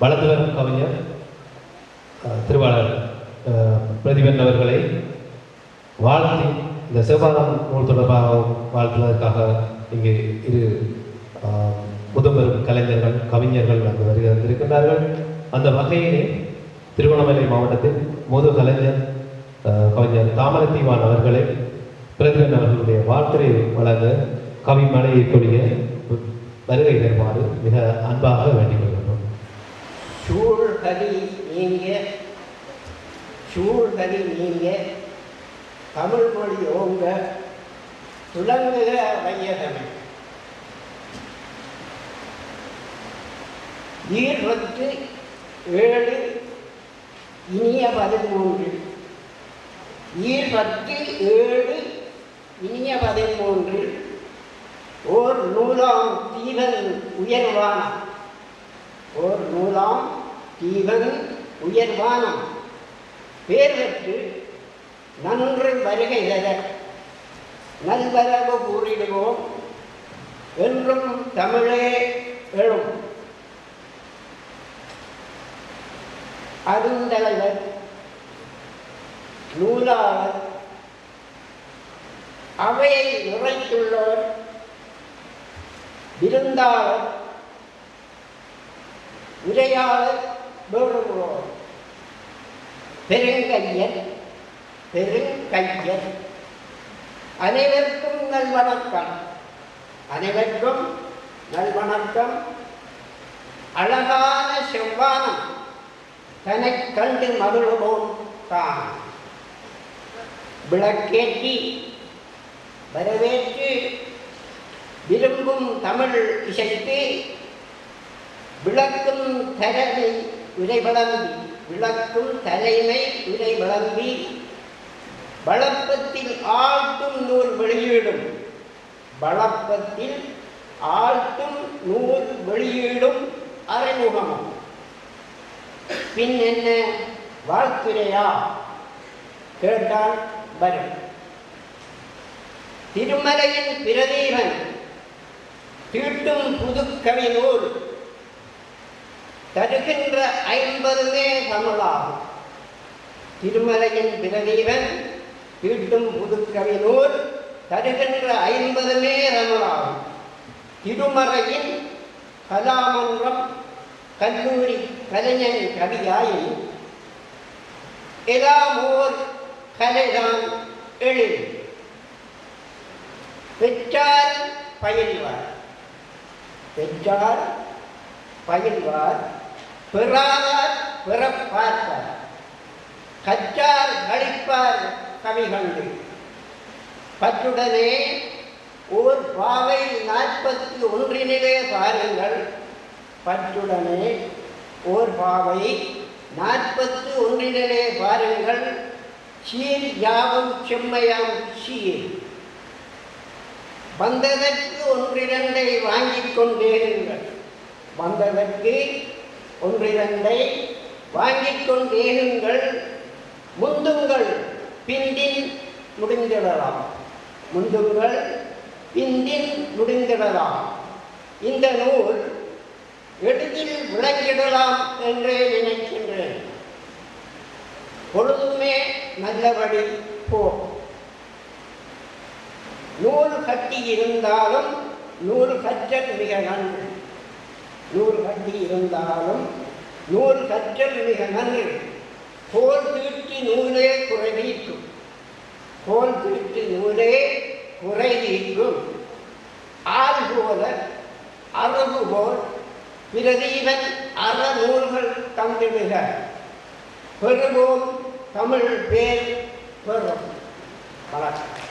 வளர்ந்து வரும் கவிஞர் திருவாளர் பிரதிபன் அவர்களை வாழ்த்தி இந்த சிவபாதம் நூல் தொடர்பாக வாழ்த்துவதற்காக இங்கே இரு அஹ், முதுபெரும் கலைஞர்கள் கவிஞர்கள் அங்கு வருகை வந்திருக்கின்றார்கள் அந்த வகையிலே திருவண்ணாமலை மாவட்டத்தில் முது கலைஞர் கவிஞர் தாமரத்தீவான் அவர்களை பிரதிபன் அவர்களுடைய வாழ்த்துறை வழங்க கவி மலையை வருகை தருமாறு மிக அன்பாக வேண்டிக் சூழ்கதி நீங்க சூழ்கதி நீங்க தமிழ் மொழி ஓங்க துலங்குக வையகமே. ஈர்பத்து ஏழு இனிய பதிமூன்று ஈர்பத்து ஏழு இனிய பதிமூன்று ஓர் நூலாம் தீவன் உயர்வான ஓர் நூலாம் தீவன் உயர்வானம். பேர் பெற்று நன்று வருகை தர நல்வரவு கூறிடுவோம். என்றும் தமிழே எழும். அருந்தலைவர் நூலாளர் அவையை நிறைத்துள்ளோர் விருந்தாளர் உரையாளர் வேறுபுறோர் பெருங்கையர் பெருங்கையர். அனைவருக்கும் நல்வணக்கம். அனைவருக்கும் நல்வணக்கம். அழகான செவ்வானம் தன்னை கண்டு மகிழ்வோம் தான். விளக்கேற்றி வரவேற்று விரும்பும் தமிழ் இசைக்கு விளக்கும் தரவை உரை விளக்கும் தலைமை உரை வளப்பத்தில் ஆழ்த்தும் நூல் வெளியீடும். வளப்பத்தில் ஆழ்த்தும் நூல் வெளியீடும் அறைமுகமும் பின் என்ன வாழ்த்துரையா? கேட்டால் வரும். திருமலையின் பிரதீபன். தீட்டும் புதுக்கவி நூல். தருகின்ற ஐம்பதுமே தமிழாகும் திருமலையின் பிரதீபன் தீட்டும் புதுக்கவி நூல் தருகின்ற ஐம்பதுமே தமிழாகும் திருமறையின் கலாமன்றம் கல்லூரி கலைஞன் கவியாயின் எல்லாம் கலைதான் எழில் பெற்றார் பயில்வார் பெற்றார் பயில்வார் பெறாதார் பிறப்பார்ப்பார். கற்றார் கழிப்பார் கவிகண்டு. பற்றுடனே ஓர் பாவை நாற்பத்தி ஒன்றினிலே பாருங்கள். பற்றுடனே ஓர் பாவை நாற்பத்தி ஒன்றினிலே பாருங்கள். சீர் யாவும் செம்மையாம் சீர். வந்ததற்கு ஒன்றிரண்டை வாங்கிக் கொண்டேருங்கள். வந்ததற்கு ஒன்றிரண்டை வாங்கிக் கொண்டேனுங்கள் முந்துங்கள் பிந்தின் முடிந்திடலாம். முந்துங்கள் பிந்தின் முடிந்திடலாம். இந்த நூல் எளிதில் விளங்கிடலாம் என்றே நினைக்கின்றேன். பொழுதுமே நல்லபடி போ. நூல் கட்டி இருந்தாலும் நூல் கற்றல் மிக நன்று. நூறு கட்டி இருந்தாலும் நூறு கற்றல் மிக நன்று. கோல் தீட்டி நூலே குறை நீக்கும். கோல் தீட்டி நூலே குறை நீக்கும். ஆள் போல அரபு போல் பிரதீபன் அறநூல்கள் தந்திடுக. பெறுவோம் தமிழ் பேர் பெறும். வணக்கம்.